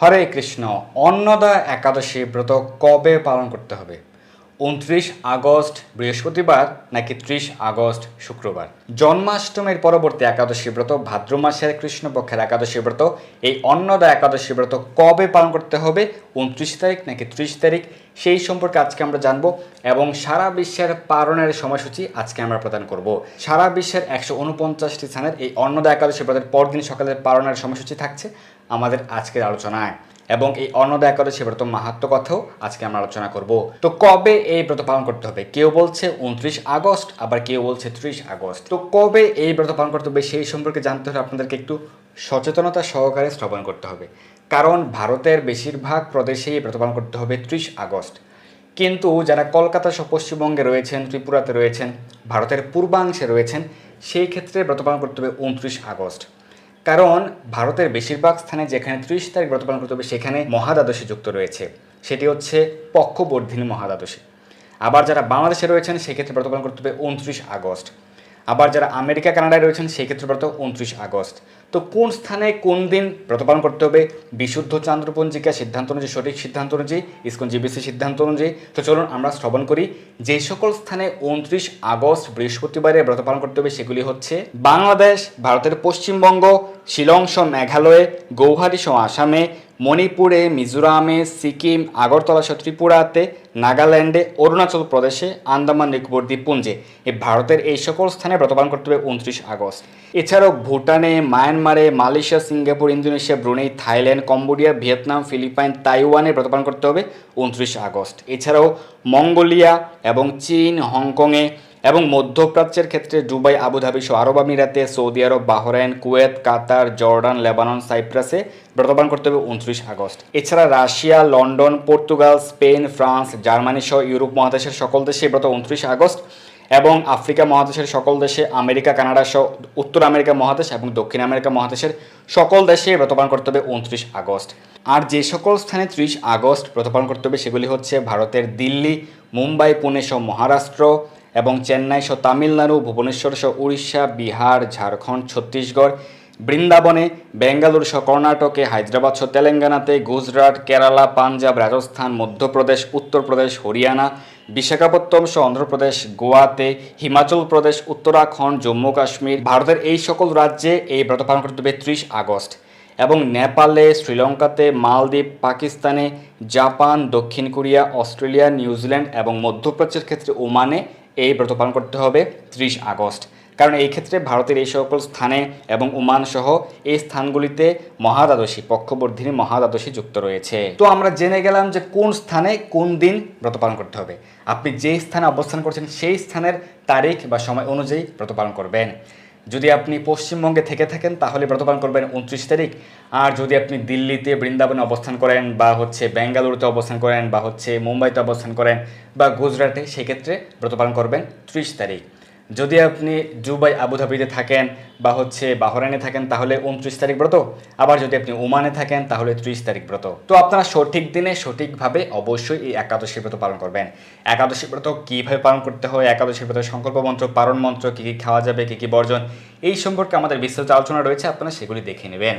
হরে কৃষ্ণ অন্নদা একাদশী ব্রত কবে পালন করতে হবে? উনত্রিশ আগস্ট বৃহস্পতিবার নাকি ত্রিশ আগস্ট শুক্রবার? জন্মাষ্টমীর পরবর্তী একাদশী ব্রত, ভাদ্র মাসের কৃষ্ণপক্ষের একাদশী ব্রত, এই অন্নদা একাদশী ব্রত কবে পালন করতে হবে? উনত্রিশ তারিখ নাকি ত্রিশ তারিখ? সেই সম্পর্কে আজকে আমরা জানব এবং সারা বিশ্বের পালনের সময়সূচি আজকে আমরা প্রদান করব। সারা বিশ্বের একশো উনপঞ্চাশটি স্থানের এই অন্নদা একাদশী ব্রতের পরদিন সকালের পালনের সময়সূচি থাকছে আমাদের আজকের আলোচনায়। এবং এই অন্নদা একাদশী ব্রত মাহাত্ম কথাও আজকে আমরা আলোচনা করব। তো কবে এই ব্রত পালন করতে হবে? কেউ বলছে উনত্রিশ আগস্ট, আবার কেউ বলছে ত্রিশ আগস্ট। তো কবে এই ব্রত পালন করতে হবে সেই সম্পর্কে জানতে হলে আপনাদেরকে একটু সচেতনতা সহকারে শ্রবণ করতে হবে। কারণ ভারতের বেশিরভাগ প্রদেশেই এই ব্রত পালন করতে হবে ত্রিশ আগস্ট। কিন্তু যারা কলকাতা সহ পশ্চিমবঙ্গে রয়েছেন, ত্রিপুরাতে রয়েছেন, ভারতের পূর্বাংশে রয়েছেন, সেই ক্ষেত্রে ব্রত পালন করতে হবে উনত্রিশ আগস্ট। কারণ ভারতের বেশিরভাগ স্থানে যেখানে ত্রিশ তারিখ ব্রত পালন করতে হবে, সেখানে মহাদ্বাদশী যুক্ত রয়েছে। সেটি হচ্ছে পক্ষবর্ধিনী মহাদ্বাদশী। আবার যারা বাংলাদেশে রয়েছেন, সেক্ষেত্রে ব্রত পালন করতে হবে উনত্রিশ আগস্ট। আবার যারা আমেরিকা, কানাডায় রয়েছেন, সেক্ষেত্রে ব্রত উনত্রিশ আগস্ট। তো কোন স্থানে কোন দিন ব্রত পালন করতে হবে? বিশুদ্ধ চান্দ্রপঞ্জিকা সিদ্ধান্ত অনুযায়ী, সঠিক সিদ্ধান্ত অনুযায়ী, ইস্কন জিবিসি সিদ্ধান্ত অনুযায়ী। তো চলুন আমরা শ্রবণ করি। যে সকল স্থানে উনত্রিশ আগস্ট বৃহস্পতিবারে ব্রত পালন করতে হবে সেগুলি হচ্ছে বাংলাদেশ, ভারতের পশ্চিমবঙ্গ, শিলং সহ মেঘালয়ে, গৌহাটি সহ আসামে মণিপুরে, মিজোরামে, সিকিম, আগরতলা সহ ত্রিপুরাতে, নাগাল্যান্ডে, অরুণাচল প্রদেশে, আন্দামান নিকোবর দ্বীপপুঞ্জে। এই ভারতের এই সকল স্থানে ব্রত পালন করতে হবে উনত্রিশ আগস্ট। এছাড়াও ভুটানে, মায়ানমারে, Malaysia, Singapore, Indonesia, Brunei, Thailand, Cambodia, Vietnam, Philippine, তাইওয়ানে ব্রত পালন করতে হবে উনত্রিশ আগস্ট। এছাড়াও মঙ্গোলিয়া এবং চীন, হংকংয়ে এবং মধ্যপ্রাচ্যের ক্ষেত্রে দুবাই, আবুধাবি সহ আরব আমিরাতে, সৌদি আরব, Bahrain, Kuwait, Qatar, Jordan, Lebanon, সাইপ্রাসে ব্রতপান করতে হবে উনত্রিশ আগস্ট। এছাড়া Russia, London, Portugal, Spain, France, Germany সহ ইউরোপ মহাদেশের সকল দেশে ব্রত উনত্রিশ আগস্ট এবং আফ্রিকা মহাদেশের সকল দেশে আমেরিকা, কানাডা সহ উত্তর আমেরিকা মহাদেশ এবং দক্ষিণ আমেরিকা মহাদেশের সকল দেশে ব্রতপালন করতে হবে উনত্রিশ আগস্ট। আর যে সকল স্থানে ত্রিশ আগস্ট ব্রতপালন করতে হবে সেগুলি হচ্ছে ভারতের দিল্লি, মুম্বাই, পুনে সহ মহারাষ্ট্র এবং চেন্নাই সহ তামিলনাড়ু, ভুবনেশ্বর সহ উড়িষ্যা, বিহার, ঝাড়খণ্ড, ছত্তিশগড়, বৃন্দাবনে, বেঙ্গালুরু সহ কর্ণাটকে, হায়দ্রাবাদ সহ তেলেঙ্গানাতে, গুজরাট, কেরালা, পাঞ্জাব, রাজস্থান, মধ্যপ্রদেশ, উত্তরপ্রদেশ, হরিয়ানা, বিশাখাপত্তনম সহ অন্ধ্রপ্রদেশ, গোয়াতে, হিমাচল প্রদেশ, উত্তরাখণ্ড, জম্মু কাশ্মীর, ভারতের এই সকল রাজ্যে এই ব্রত পালন করতে হবে ত্রিশ আগস্ট। এবং নেপালে, শ্রীলঙ্কাতে, মালদ্বীপ, পাকিস্তানে, জাপান, দক্ষিণ কোরিয়া, অস্ট্রেলিয়া, নিউজিল্যান্ড এবং মধ্যপ্রাচ্যের ক্ষেত্রে ওমানে এই ব্রত পালন করতে হবে ত্রিশ আগস্ট। কারণ এই ক্ষেত্রে ভারতের এই সকল স্থানে এবং উমান সহ এই স্থানগুলিতে মহাদ্বাদশী, পক্ষবর্ধিনী মহাদ্বাদশী যুক্ত রয়েছে। তো আমরা জেনে গেলাম যে কোন স্থানে কোন দিন ব্রত পালন করতে হবে। আপনি যে স্থানে অবস্থান করছেন সেই স্থানের তারিখ বা সময় অনুযায়ী ব্রত পালন করবেন। যদি আপনি পশ্চিমবঙ্গে থেকে থাকেন, তাহলে ব্রতপান করবেন উনত্রিশ তারিখ। আর যদি আপনি দিল্লিতে বৃন্দাবনে অবস্থান করেন বা হচ্ছে বেঙ্গালুরুতে অবস্থান করেন বা হচ্ছে মুম্বাইতে অবস্থান করেন বা গুজরাটে, সেক্ষেত্রে ব্রত পালন করবেন ত্রিশ তারিখ। যদি আপনি দুবাই, আবুধাবিতে থাকেন বা হচ্ছে বাহরাইনে থাকেন, তাহলে উনত্রিশ তারিখ ব্রত। আবার যদি আপনি ওমানে থাকেন, তাহলে ত্রিশ তারিখ ব্রত। তো আপনারা সঠিক দিনে, সঠিকভাবে অবশ্যই এই একাদশী ব্রত পালন করবেন। একাদশী ব্রত কীভাবে পালন করতে হয়, একাদশী ব্রত সংকল্প মন্ত্র, পারণ মন্ত্র, কী কী খাওয়া যাবে, কী কী বর্জন, এই সম্পর্কে আমাদের বিস্তারিত আলোচনা রয়েছে, আপনারা সেগুলি দেখে নেবেন।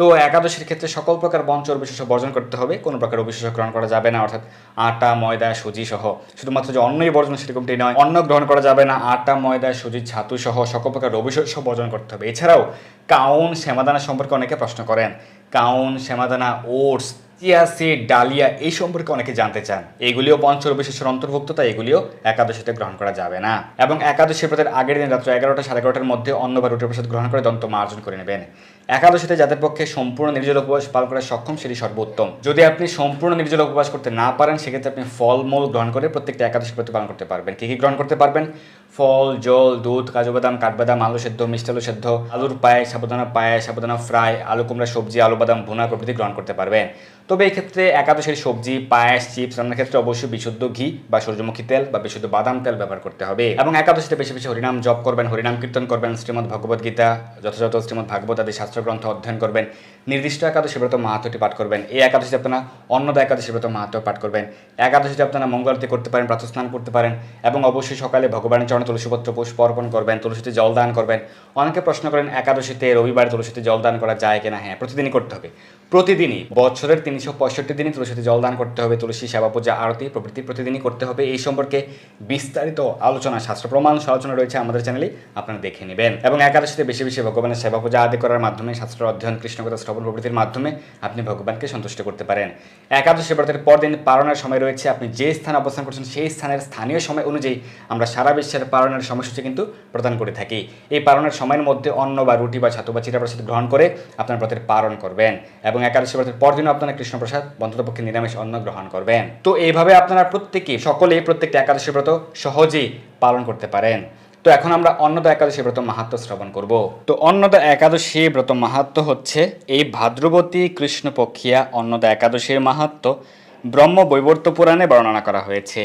তো একাদশীর ক্ষেত্রে সকল প্রকার বঞ্চর বিশেষ বর্জন করতে হবে। কোনো প্রকার অবিশেষ গ্রহণ করা যাবে না, অর্থাৎ আটা, ময়দা, সুজি সহ। শুধুমাত্র যে অন্নই বর্জন সেরকমটি নয়, অন্ন গ্রহণ করা যাবে না, আটা, ময়দা, সুজি, ছাতু সহ সকল প্রকার অবিশেষ বর্জন করতে হবে। এছাড়াও কাউন, শ্যামাদানা সম্পর্কে অনেকে প্রশ্ন করেন। কাউন, শ্যামাদানা, ওটস চিয়া সিড ডালিয়া, এই সম্পর্কে অনেকে জানতে চান। এগুলিও পঞ্চর বিশেষের অন্তর্ভুক্ত, তাই এগুলিও একাদশীতে গ্রহণ করা যাবে না। এবং একাদশী ব্রতের আগের দিন রাত্র এগারোটা সাড়ে এগারোটার মধ্যে অন্ন বা রুটির প্রসাদ গ্রহণ করে দন্ত মার্জন করে নেবেন। একাদশীতে যাদের পক্ষে সম্পূর্ণ নির্জল উপবাস পালন করা সক্ষম, সেটি সর্বোত্তম। যদি আপনি সম্পূর্ণ নির্জল উপবাস করতে না পারেন, সেক্ষেত্রে আপনি ফলমূল গ্রহণ করে প্রত্যেকটা একাদশী ব্রত পালন করতে পারবেন। কী কী গ্রহণ করতে পারবেন? ফল, জল, দুধ, কাজু বাদাম কাঠবাদাম আলু সেদ্ধ, মিষ্টি আলু সেদ্ধ, আলুর পায়ে সাবুদানা পায়ে সাবুদানা ফ্রাই আলু, কুমড়া, সবজি, আলু, বাদাম, ভুনা প্রভৃতি গ্রহণ করতে পারবেন তবে এই ক্ষেত্রে একাদশের সবজি, পায়েস, চিপস রান্নার ক্ষেত্রে অবশ্যই বিশুদ্ধ ঘি বা সূর্যমুখী তেল বা বিশুদ্ধ বাদাম তেল ব্যবহার করতে হবে। এবং একাদশীতে বেশি বেশি হরিনাম জপ করবেন, হরিনাম কীর্তন করবেন, শ্রীমদ ভগবদ গীতা, যথাযথ শ্রীমদ ভাগবত আদি শাস্ত্রগ্রন্থ অধ্যয়ন করবেন, নির্দিষ্ট একাদশী ব্রত মাহাত্মটি পাঠ করবেন, এই একাদশীতে আপনারা অন্নদা একাদশী ব্রত মাহাত্ম পাঠ করবেন। একাদশীতে আপনারা মঙ্গলারতি করতে পারেন, প্রাতঃস্নান করতে পারেন এবং অবশ্যই সকালে ভগবানের চরণে তুলসীপত্র পুষ্প অর্পণ করবেন, তুলসীতে জল দান করবেন। অনেকে প্রশ্ন করেন, একাদশীতে রবিবার তুলসীতে জল দান করা যায় কিনা? হ্যাঁ প্রতিদিনই করতে হবে। প্রতিদিনই, বছরের তিনশো পঁয়ষট্টি দিনই তুলসীতে জল দান করতে হবে, তুলসী সেবা পূজা, আরতি, প্রভৃতি প্রতিদিনই করতে হবে। এই সম্পর্কে বিস্তারিত আলোচনা, শাস্ত্র প্রমাণ আলোচনা রয়েছে আমাদের চ্যানেলে, আপনারা দেখে নেবেন। এবং একাদশীতে বেশি বেশি ভগবানের সেবা পূজা আদি করার মাধ্যমে শাস্ত্র অধ্যয়ন, কৃষ্ণকথা, শ্রবণ প্রভৃতির মাধ্যমে আপনি ভগবানকে সন্তুষ্ট করতে পারেন। একাদশী ব্রতের পরদিন পালনের সময় রয়েছে, আপনি যে স্থানে অবস্থান করছেন, সেই স্থানের স্থানীয় সময় অনুযায়ী আমরা সারা বিশ্বের পালনের সময়সূচি কিন্তু প্রদান করে থাকি। এই পালনের সময়ের মধ্যে অন্ন বা রুটি বা ছাতু বা চিরা প্রসাদ গ্রহণ করে আপনার ব্রতের পালন করবেন এবং একাদশী ব্রতের পরদিনও আপনারা কৃষ্ণপ্রসাদ বন্ধুপক্ষে নিরামিষ অন্ন গ্রহণ করবেন। তো এইভাবে আপনারা প্রত্যেকেই সকলেই প্রত্যেকটা একাদশী ব্রত সহজেই পালন করতে পারেন। তো এখন আমরা অন্নদা একাদশী ব্রত মাহাত্ম শ্রবণ করব। তো অন্নদা একাদশী ব্রত মাহাত্ম হচ্ছে এই ভাদ্রবতী কৃষ্ণপক্ষিয়া অন্নদা একাদশীর মাহাত্ম ব্রহ্ম বৈবর্ত পুরাণে বর্ণনা করা হয়েছে।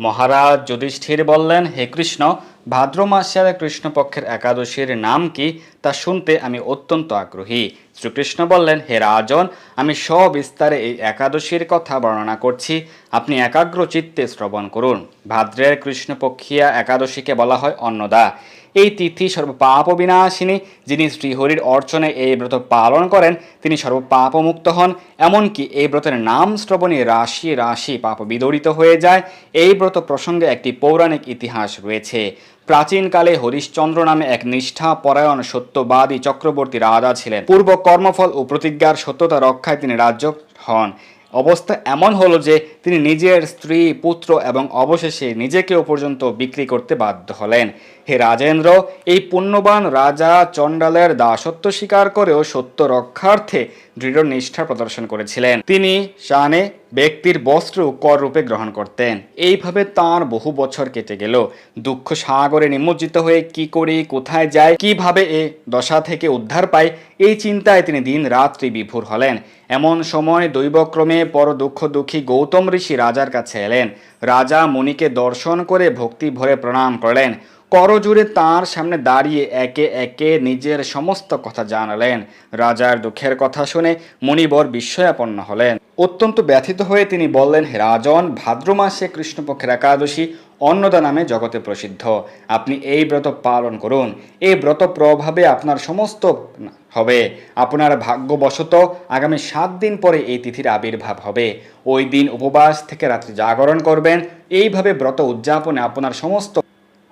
মহারাজ যুধিষ্ঠির বললেন, হে কৃষ্ণ, ভাদ্র মাসের কৃষ্ণপক্ষের একাদশীর নাম কি? তা শুনতে আমি অত্যন্ত আগ্রহী। শ্রীকৃষ্ণ বললেন, হে রাজন, আমি সবিস্তারে এই একাদশীর কথা বর্ণনা করছি। আপনি একাগ্র চিত্তে শ্রবণ করুন। ভাদ্রের কৃষ্ণপক্ষিয়া একাদশীকে বলা হয় অন্নদা। এই তিথি সর্বপাপ বিনাশিনী যিনি শ্রীহরির অর্চনে এই ব্রত পালন করেন, তিনি সর্বপাপমুক্ত হন। এমনকি এই ব্রতের নাম শ্রবণে রাশি রাশি পাপ বিদরিত হয়ে যায়। এই ব্রত প্রসঙ্গে একটি পৌরাণিক ইতিহাস রয়েছে। প্রাচীনকালে হরিশ্চন্দ্র নামে এক নিষ্ঠা পরায়ণ সত্যবাদী চক্রবর্তী রাজা ছিলেন। পূর্ব কর্মফল ও প্রতিজ্ঞার সত্যতা রক্ষায় তিনি রাজ্য হন। অবস্থা এমন হলো যে তিনি নিজের স্ত্রী, পুত্র এবং অবশেষে নিজেকেও পর্যন্ত বিক্রি করতে বাধ্য হলেন। হে রাজেন্দ্র, এই পুণ্যবান রাজা চণ্ডালের দাসত্ব স্বীকার করেও সত্য রক্ষার্থে দৃঢ় নিষ্ঠা প্রদর্শন করেছিলেন। তিনি শানে ব্যক্তির বস্ত্র কর রূপে গ্রহণ করতেন। এইভাবে তার বহু বছর কেটে গেল। দুঃখ সাগরে নিমজ্জিত হয়ে কি করে, কোথায় যায় কীভাবে এ দশা থেকে উদ্ধার পায় এই চিন্তায় তিনি দিন রাত্রি বিভোর হলেন। এমন সময় দৈবক্রমে পর দুঃখ দুঃখী গৌতম ঋষি রাজার কাছে এলেন। রাজা মুনিকে দর্শন করে ভক্তি ভরে প্রণাম করলেন। করজুড়ে তার সামনে দাঁড়িয়ে একে একে নিজের সমস্ত কথা জানালেন। রাজার দুঃখের কথা শুনে মুনিবর বিস্ময়াপন্ন হলেন। অত্যন্ত ব্যথিত হয়ে তিনি বললেন রাজন, ভাদ্র মাসে কৃষ্ণপক্ষের একাদশী অন্নদা নামে জগতে প্রসিদ্ধ। আপনি এই ব্রত পালন করুন। এই ব্রত প্রভাবে আপনার সমস্ত হবে। আপনার ভাগ্যবশত আগামী সাত দিন পরে এই তিথির আবির্ভাব হবে। ওই দিন উপবাস থেকে রাত্রি জাগরণ করবেন। এইভাবে ব্রত উদযাপনে আপনার সমস্ত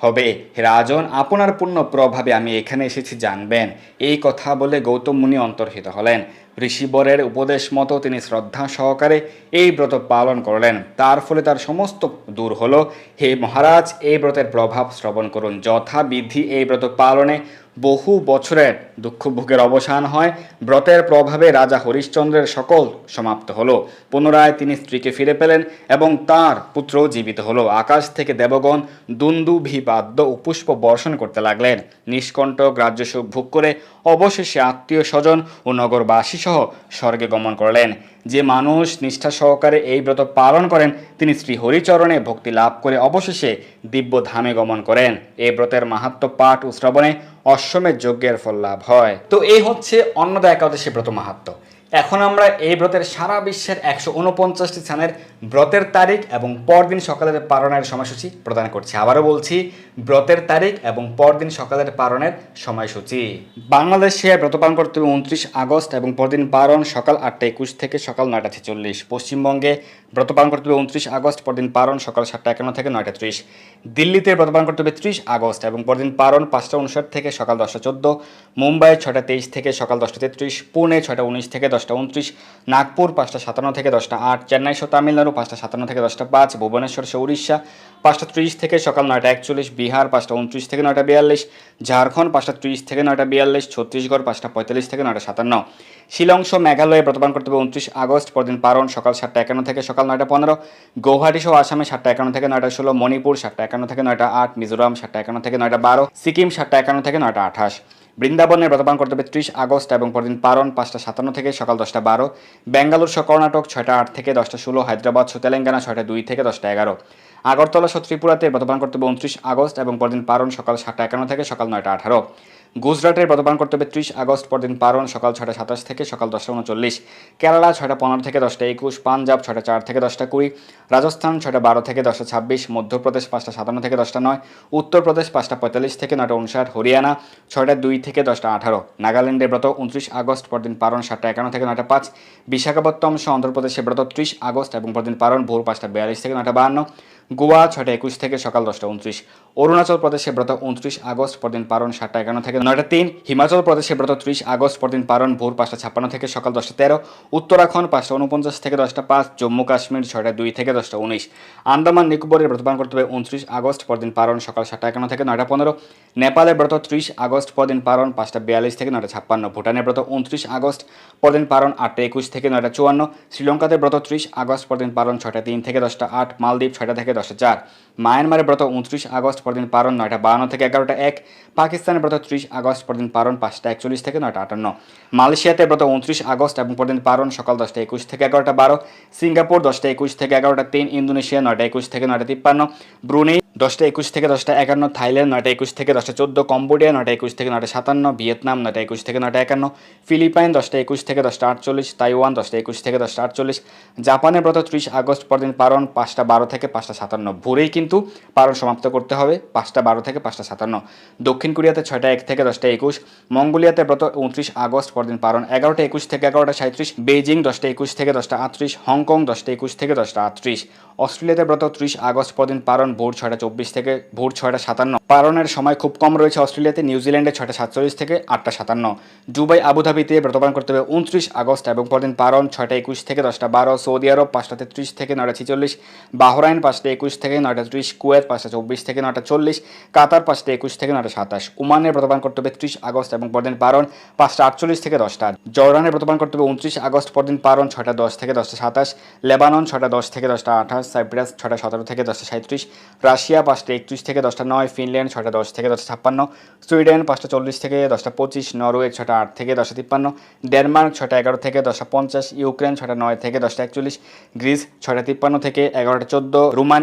হবে। রাজন, আপনার পূর্ণ প্রভাবে আমি এখানে এসেছি, জানবেন। এই কথা বলে গৌতম মুনি অন্তর্হিত হলেন। ঋষিবরের উপদেশ মতো তিনি শ্রদ্ধা সহকারে এই ব্রত পালন করলেন। তার ফলে তার সমস্ত দূর হলো। হে মহারাজ, এই ব্রতের প্রভাব শ্রবণ করুন। যথাবিধি এই ব্রত পালনে বহু বছরের দুঃখ ভোগের অবসান হয়। ব্রতের প্রভাবে রাজা হরিশ্চন্দ্রের সকল সমাপ্ত হলো। পুনরায় তিনি স্ত্রীকে ফিরে পেলেন এবং তার পুত্র জীবিত হলো। আকাশ থেকে দেবগণ দুন্দুভি বাদ্য ও পুষ্প বর্ষণ করতে লাগলেন। নিষ্কণ্টক রাজ্য সুখ ভোগ করে অবশেষে আত্মীয় স্বজন ও নগরবাসী সহ স্বর্গে গমন করলেন। যে মানুষ নিষ্ঠা সহকারে এই ব্রত পালন করেন, তিনি শ্রী হরিচরণে ভক্তি লাভ করে অবশেষে দিব্য ধামে গমন করেন। এই ব্রতের মাহাত্ম পাঠ ও শ্রবণে অশ্বমের যজ্ঞের ফল লাভ হয়। তো এই হচ্ছে অন্নদা একাদশী ব্রত মাহাত্ম। এখন আমরা এই ব্রতের সারা বিশ্বের একশো উনপঞ্চাশটি স্থানের ব্রতের তারিখ এবং পরদিন সকালের পালনের সময়সূচি প্রদান করছে। আবারও বলছি, ব্রতের তারিখ এবং পরদিন সকালের পালনের সময়সূচি। বাংলাদেশে ব্রত পালন করতে হবে উনত্রিশ আগস্ট এবং পরদিন পালন সকাল আটটা একুশ থেকে সকাল নয়টা ছেচল্লিশ। পশ্চিমবঙ্গে ব্রত পালন করতে হবে উনত্রিশ আগস্ট, পরদিন পালন সকাল সাতটা একান্ন থেকে নয়টা ত্রিশ। দিল্লিতে ব্রত পালন করতে হবে ত্রিশ আগস্ট এবং পরদিন পালন পাঁচটা উনষাট থেকে সকাল দশটা চোদ্দ। মুম্বাই ছটা তেইশ থেকে সকাল দশটা তেত্রিশ। পুনে ছটা উনিশ থেকে দশটা উনত্রিশ। নাগপুর পাঁচটা সাতান্ন থেকে দশটা আট। চেন্নাই সহ তামিলনাড়ু পাঁচটা সাতান্ন থেকে দশটা পাঁচ, ভুবনেশ্বর উড়িষ্যা, পাঁচটা ত্রিশ থেকে সকাল নয়টা একচল্লিশ, বিহার পাঁচটা উনত্রিশ থেকে নয়টা বিয়াল্লিশ, ঝাড়খণ্ড পাঁচটা ত্রিশ থেকে নয়টা বিয়াল্লিশ, ছত্তিশগড় পাঁচটা পঁয়তাল্লিশ থেকে নয়টা সাতান্ন। শিলং সহ মেঘালয়ে প্রতপান করতে হবে উনত্রিশ আগস্ট, পরদিন পারণ সকাল সাতটা একান্ন থেকে সকাল নয়টা পনেরো, গৌহাটি সহ আসামে সাতটা একান্ন থেকে নয়টা ষোলো, মণিপুর সাতটা একান্ন থেকে নয়টা আট, মিজোরাম সাতটা একান্ন থেকে নয়টা বারো, সিকিম সাতটা একান্ন থেকে নয়টা আঠাশ। বৃন্দাবনের ব্রতপান করতে হবে ত্রিশ আগস্ট এবং পরদিন পারণ পাঁচটা সাতান্ন থেকে সকাল দশটা বারো, বেঙ্গালুর সহ কর্ণাটক ছয়টা আট থেকে দশটা ষোলো, হায়দ্রাবাদ সহ তেলেঙ্গানা ছয়টা দুই থেকে দশটা এগারো, আগরতলা সহ ত্রিপুরাতে ব্রতপান করতে হবে উনত্রিশ আগস্ট এবং পরদিন পারণ সকাল সাতটা একান্ন থেকে সকাল নয়টা আঠারো। গুজরাটের ব্রত পালন করতে হবে ত্রিশ আগস্ট পরদিন পারণ সকাল ছটা সাতাশ থেকে সকাল দশটা উনচল্লিশ। কেরালা ছয়টা পনেরো থেকে দশটা একুশ, পাঞ্জাব ছয়টা চার থেকে দশটা কুড়ি, রাজস্থান ছয়টা বারো থেকে দশটা ছাব্বিশ, মধ্যপ্রদেশ পাঁচটা সাতান্ন থেকে দশটা নয়, উত্তরপ্রদেশ পাঁচটা পঁয়তাল্লিশ থেকে নয়টা উনষাট, হরিয়ানা ছয়টা দুই থেকে দশটা আঠারো, নাগাল্যান্ডের ব্রত উনত্রিশ আগস্ট পরদিন পারণ সাতটা একান্ন থেকে নয়টা পাঁচ বিশাখাপত্তম সহ অন্ধ্রপ্রদেশের ব্রত ত্রিশ আগস্ট এবং পরদিন পারণ ভোর পাঁচটা বিয়াল্লিশ থেকে নয়টা বাহান্ন গোয়া ছয়টা একুশ থেকে সকাল দশটা উনত্রিশ। অরুণাচল প্রদেশে ব্রত উনত্রিশ আগস্ট পরদিন পারণ সাতটা একান্ন থেকে নয়টা তিন। হিমাচল প্রদেশে ব্রত ত্রিশ আগস্ট পরদিন পারণ ভোর পাঁচটা ছাপ্পান্ন থেকে সকাল দশটা তেরো। উত্তরাখণ্ড পাঁচটা উনপঞ্চাশ থেকে দশটা পাঁচ। জম্মু কাশ্মীর ছয়টা দুই থেকে দশটা উনিশ। আন্দামান নিকোবরের ব্রত পালন করতে হবে উনত্রিশ আগস্ট পরদিন পারণ সকাল সাতটা একান্ন থেকে নয়টা পনেরো। নেপালের ব্রত ত্রিশ আগস্ট পরদিন পারণ পাঁচটা বিয়াল্লিশ থেকে নয়টা ছাপ্পান্ন। ভুটানের ব্রত উনত্রিশ আগস্ট পরদিন পারণ আটটা একুশ থেকে নয়টা চুয়ান্ন। শ্রীলঙ্কাতে ব্রত ত্রিশ আগস্ট পরদিন পারণ ছয়টা তিন থেকে দশটা আট। মালদ্বীপ ছয়টা থেকে দশটা চার। মায়ানমারের ব্রত উনত্রিশ আগস্ট পরদিন পারণ নয়টা বাহান্ন থেকে এগারোটা এক। পাকিস্তানের ব্রত ত্রিশ আগস্ট পরদিন পারণ পাঁচটা একচল্লিশ থেকে নয়টা আটান্ন। মালয়েশিয়াতে ব্রত উনত্রিশ আগস্ট এবং পরদিন পারণ সকাল দশটা একুশ থেকে এগারোটা বারো। সিঙ্গাপুর দশটা একুশ থেকে এগারোটা তিন। ইন্দোনেশিয়া নয়টা একুশ থেকে নয়টা তিপ্পান্ন। ব্রুনেই দশটা একুশ থেকে দশটা একান্ন। থাইল্যান্ড নয়টা একুশ থেকে দশটা চোদ্দ। কম্বোডিয়া নয়টা একুশ থেকে নয়টা সাতান্ন। ভিয়েতনাম নয়টা একুশ থেকে নয়টা একান্ন। ফিলিপাইন দশটা একুশ থেকে দশটা আটচল্লিশ। তাইওয়ান দশটা একুশ থেকে দশটা আটচল্লিশ। জাপানের ব্রত ত্রিশ আগস্ট পরদিন পারণ পাঁচটা বারো থেকে পাঁচটা সাতান্ন। ভোরেই কিন্তু পারণ সমাপ্ত করতে হবে, পাঁচটা বারো থেকে পাঁচটা সাতান্ন। দক্ষিণ কোরিয়াতে ছয়টা এক থেকে দশটা একুশ। মঙ্গোলিয়াতে ব্রত উনত্রিশ আগস্ট, পরদিন পারণ এগারোটা একুশ থেকে এগারোটা সাঁত্রিশ বেজিং দশটা একুশ থেকে দশটা আটত্রিশ। হংকং দশটা একুশ থেকে দশটা আটত্রিশ। অস্ট্রেলিয়াতে ব্রত ত্রিশ আগস্ট, পরদিন পারণ ভোর ছয়টা চব্বিশ থেকে ভোর ছয়টা সাতান্ন। পারণের সময় খুব কম রয়েছে অস্ট্রেলিয়াতে, নিউজিল্যান্ডে ছয়টা সাতচল্লিশ থেকে আটটা সাতান্ন। দুবাই, আবুধাবিতে ব্রত পালন করতে হবে উনত্রিশ আগস্ট এবং পরদিন পারণ ছয়টা একুশ থেকে দশটা বারো। সৌদি আরব পাঁচটা তেত্রিশ থেকে নয়টা ছিচল্লিশ। বাহরাইন পাঁচটা একুশ থেকে নয়টা ত্রিশ, কুয়েত পাঁচটা চব্বিশ থেকে নয়টা চল্লিশ, কাতার পাঁচটা একুশ থেকে নয়টা সাতাশ উমানের ব্রত পালন করতে হবে ত্রিশ আগস্ট এবং পরদিন পারণ পাঁচটা আটচল্লিশ থেকে দশটা, জর্ডানের ব্রত পালন করতে হবে উনত্রিশ আগস্ট, পরদিন পারণ ছয়টা দশ থেকে দশটা সাতাশ, লেবানন ছটা দশ থেকে দশটা আঠাশ, সাইপ্রাস ছটা সতেরো থেকে দশটা সাঁত্রিশ রাশিয়া পাঁচটা একত্রিশ থেকে দশটা নয়, ফিনল্যান্ড ছটা দশ থেকে দশটা ছাপ্পান্ন, সুইডেন পাঁচটা চল্লিশ থেকে দশটা পঁচিশ, নরওয়ে ছটা আট থেকে দশটা তিপ্পান্ন, ডেনমার্ক ছটা এগারো থেকে দশটা পঞ্চাশ, ইউক্রেন ছটা নয় থেকে দশটা একচল্লিশ, গ্রিস ছটা তিপ্পান্ন থেকে এগারোটা চোদ্দ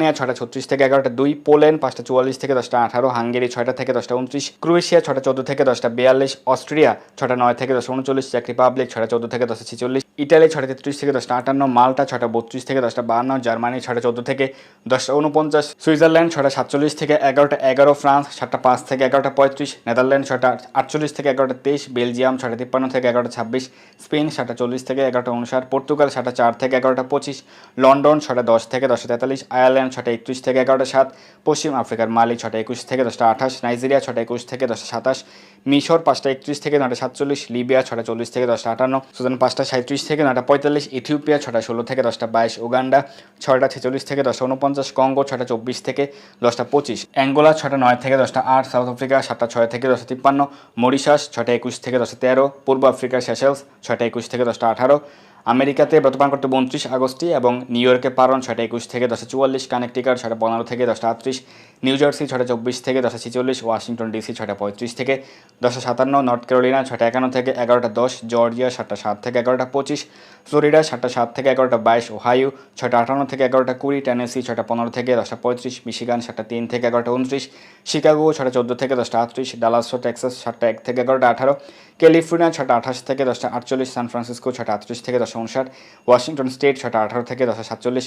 রোমানিয়া ছটা ছত্রিশ থেকে এগারোটা দুই, পোল্যান্ড পাঁচটা চুয়াল্লিশ থেকে দশটা আঠারো, হাঙ্গেরি ছয়টা থেকে দশটা উনত্রিশ, ক্রোয়েশিয়া ছটা চোদ্দ থেকে দশটা বিয়াল্লিশ, অস্ট্রিয়া ছটা নয় থেকে দশটা উনচল্লিশ, চেক রিপাবলিক ছটা চোদ্দ থেকে দশটা ছিচল্লিশ, ইটালি ছটা তেত্রিশ থেকে দশটা আটান্ন, মাল্টা ছটা বত্রিশ থেকে দশটা বাহান্ন জার্মানি ছটা চোদ্দ থেকে দশটা উনপঞ্চাশ, সুইজারল্যান্ড ছটা সাতচল্লিশ থেকে এগারোটা এগারো, ফ্রান্স সাতটা পাঁচ থেকে এগারোটা পঁয়ত্রিশ, নেদারল্যান্ড ছটা আটচল্লিশ থেকে এগারোটা তেইশ, বেলজিয়াম ছটা তিপ্পান্ন থেকে এগারোটা ছাব্বিশ, স্পেন সাতটা চল্লিশ থেকে এগারোটা উনষাট পর্তুগাল সাতটা চার থেকে এগারোটা পঁচিশ, লন্ডন ছটা দশ থেকে দশটা তেতাল্লিশ, আয়ারল্যান্ড ছটা একত্রিশ থেকে এগারোটা সাত পশ্চিম আফ্রিকার মালি ছটা একুশ থেকে দশটা আঠাশ নাইজেরিয়া ছটা একুশ থেকে দশটা সাতাশ মিশর পাঁচটা একত্রিশ থেকে নটা সাতচল্লিশ লিবিয়া ছটা চল্লিশ থেকে দশটা আটান্ন সুদান পাঁচটা সাঁত্রিশ থেকে নটা পঁয়তাল্লিশ ইথিওপিয়া ছটা ষোলো থেকে দশটা বাইশ উগান্ডা ছয়টা ছেচল্লিশ থেকে দশটা উনপঞ্চাশ কঙ্গো ছটা চব্বিশ থেকে দশটা পঁচিশ অ্যাঙ্গোলা ছটা নয় থেকে দশটা আট সাউথ আফ্রিকা সাতটা ছয় থেকে দশটা তিপ্পান্ন মরিশাস ছটা একুশ থেকে দশটা তেরো পূর্ব আফ্রিকার সেশেলস ছটা একুশ থেকে দশটা আঠারো আমেরিকাতে ব্রতপান করতে উনত্রিশ আগস্টে এবং নিউ ইয়র্কে পারণ ছয়টা একুশ থেকে দশটা চুয়াল্লিশ কানেকটিকার ছয়টা পনেরো থেকে দশটা আটত্রিশ। নিউ জার্সি ছটা চব্বিশ থেকে, দশটা ছিচল্লিশ, ওয়াশিংটন ডিসি ছটা পঁয়ত্রিশ থেকে, দশটা সাতান্ন, নর্থ ক্যারোলিনা ছটা একান্ন থেকে, এগারোটা দশ, জর্জিয়া সাতটা সাত থেকে, এগারোটা পঁচিশ, ফ্লোরিডা সাতটা সাত থেকে, এগারোটা বাইশ, ওহাইও ছটা আটান্ন থেকে, এগারোটা কুড়ি, টেনেসি ছটা পনেরো থেকে, দশটা পঁয়ত্রিশ, মিশিগান সাতটা তিন থেকে, এগারোটা উনত্রিশ শিকাগো ছটা চোদ্দ থেকে, দশটা আটত্রিশ, ডালাসো টেক্সাস সাতটা এক থেকে, এগারোটা আঠারো, ক্যালিফোর্নিয়া ছটা আঠাশ থেকে, দশটা আটচল্লিশ, সান ফ্রান্সিসকো ছটা আটত্রিশ থেকে, দশটা উনষাট ওয়াশিংটন স্টেট ছটা আঠারো থেকে, দশটা সাতচল্লিশ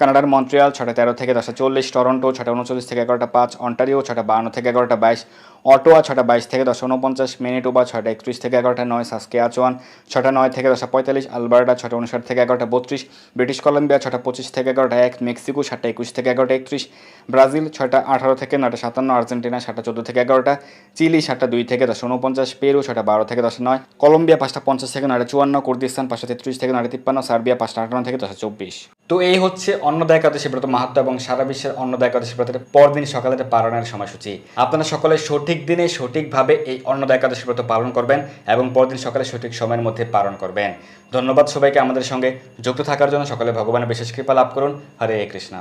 কানাডার মন্ট্রিয়াল ছটা তেরো থেকে দশটা চল্লিশ, টরন্টো ছটা উনচল্লিশ থেকে এগারোটা পাঁচ, অন্টারিও ছটা বান্ন থেকে এগারোটা বাইশ, অটোয়া ছটা বাইশ থেকে দশটা উনপঞ্চাশ, মেনিটোবা ছটা একত্রিশ থেকে এগারোটা নয় সাসকে আচোয়ান ছটা নয় থেকে দশটা পঁয়তাল্লিশ, আলবার্টা ছটা উনষাট থেকে এগারোটা বত্রিশ, ব্রিটিশ কলম্বিয়া ছটা পঁচিশ থেকে এগারোটা এক, মেক্সিকো, সাতটা একুশ থেকে এগারোটা একত্রিশ, ব্রাজিল ছটা আঠারো থেকে নটা সাতান্ন, আর্জেন্টিনা, সাতটা চোদ্দ থেকে এগারোটা, চিলি, সাতটা দুই থেকে দশটা উনপঞ্চাশ, পেরু ছটা বারো থেকে দশটা নয়, কলম্বিয়া, পাঁচটা পঞ্চাশ থেকে নয়টা চুয়ান্ন, কুর্দিস্তান, পাঁচটা তেত্রিশ থেকে নয়টা তিপ্পান্ন, সার্বিয়া, পাঁচটা আটান্ন থেকে দশটা চব্বিশ। তো এই হচ্ছে অন্নদা একাদশী ব্রত মাহাত্ম এবং সারা বিশ্বের অন্নদা একাদশী ব্রতের পরদিন সকালের পালনের সময়সূচি। আপনারা সকলে সঠিক দিনে সঠিকভাবে এই অন্নদা একাদশী ব্রত পালন করবেন এবং পরদিন সকালে সঠিক সময়ের মধ্যে পালন করবেন। ধন্যবাদ সবাইকে আমাদের সঙ্গে যুক্ত থাকার জন্য। সকলে ভগবানের বিশেষ কৃপা লাভ করুন। হরে কৃষ্ণ।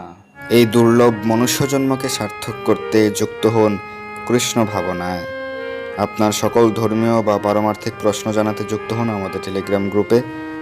এই দুর্লভ মনুষ্য জন্মকে সার্থক করতে যুক্ত হন কৃষ্ণ ভাবনায়। আপনার সকল ধর্মীয় বা পারমার্থিক প্রশ্ন জানাতে যুক্ত হন আমাদের টেলিগ্রাম গ্রুপে।